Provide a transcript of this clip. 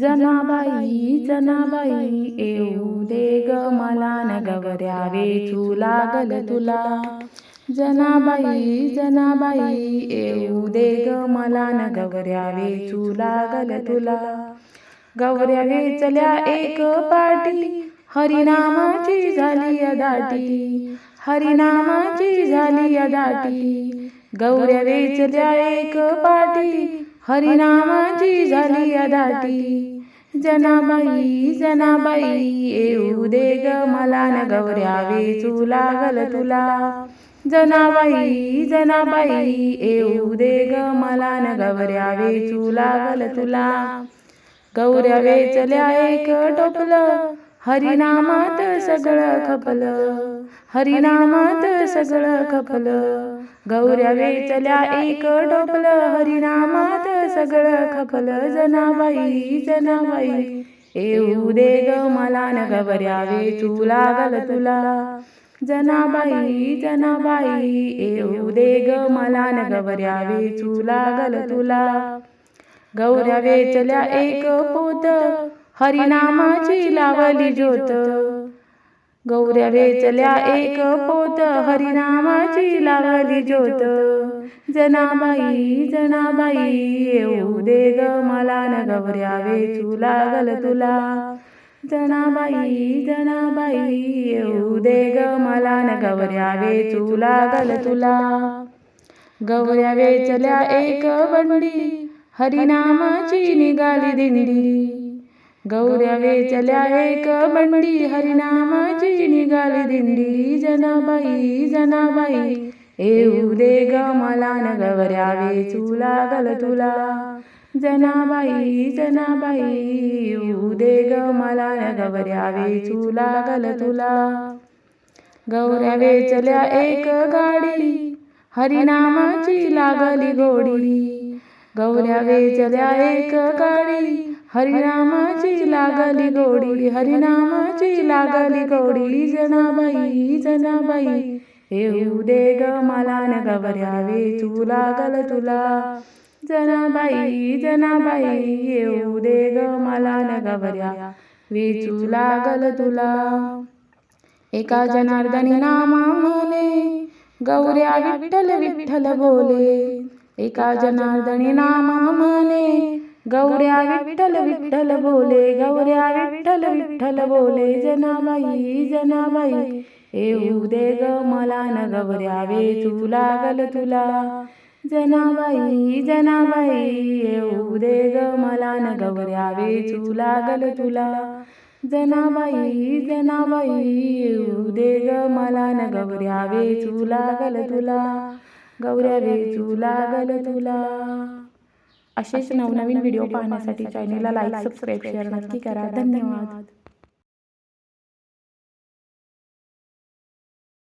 जनाबाई जनाबाई येऊ दे ग मला न गवऱ्या वेचू लागल तुला. जनाबाई जनाबाई येऊ दे ग मला न गवऱ्या वेचू लागल तुला. गवऱ्या वेचल्या एक पाटी हरिनामाची झाली दाटी. हरिनामाची झाली दाटी. गौऱ्या वेचल्या एक पाटी हरिनामाची झाली दाटी जनाबाई जनाबाई येऊ दे ग मला न गौऱ्या वेचू लागल तुला. जनाबाई जनाबाई येऊ दे ग मला न गवऱ्या वेचू लागल तुला. गौऱ्या वेचल्या एक टोपलं हरिनामात सगळं खपलं. हरिनामात सगळं खपलं. गौऱ्या वेचल्या एक टोपलं हरिनामात सगळं खपलं. जनाबाई जनाबाई येऊ दे ग मला न घबऱ्यावे तू लागल तुला. जनाबाई जनाबाई येऊ दे ग मला न घबऱ्यावे तू लागल तुला. गौऱ्या वेचल्या एक पोत हरिनामाची लावली ज्योत. गौऱ्या वेचल्या एक पोत हरिनामाची लावली ज्योत. जनाबाई जनाबाई येऊ दे ग मला न गवऱ्या वेचू लागल तुला. जनाबाई जनाबाई येऊ दे ग मला न गवऱ्या वेचू लागल तुला. गवऱ्या वेचल्या एक बंडी हरिनामाची निघाली दिंडी. गौऱ्या वेचल्या एक बंडी हरिनामाची निघाली दिंडी. जनाबाई जनाबाई येऊ दे ग मला न गवऱ्या वेचू लागल तुला. जनाबाई जनाबाई येऊ दे ग मला न गवऱ्या वेचू लागल तुला. गौऱ्या वेचल्या एक गाडी. हरिनामाची लागली गोडी. गौऱ्या वेचल्या एक गाडी हरिनामाची लागली गोडी. हरिनामाची लागली गोडी. जनाबाई जनाबाई येऊ दे ग मला न गवऱ्या वेचू लागल तुला. जनाबाई जनाबाई येऊ दे ग मला न गवऱ्या वेचू लागल तुला. एका जनार्दनी नामा म्हणे गौऱ्या विठ्ठल विठ्ठल बोले. एका जनार्दनी नामा म्हणे गौऱ्या विठ्ठल विठ्ठल बोले गौऱ्या विठ्ठल विठ्ठल बोले जनाबाई जनाबाई येऊ दे ग मला न गौऱ्या वेचू लागल तुला जनाबाई जनाबाई येऊ दे ग मला न गौऱ्या वेचू लागल तुला जनाबाई जनाबाई येऊ दे ग मला न गौऱ्या वेचू लागल तुला. गौऱ्या वेचू लागल तुला. असेच नवनवीन व्हिडिओ पाहण्यासाठी चॅनेलला लाईक सबस्क्राईब शेअर नक्की करा. धन्यवाद.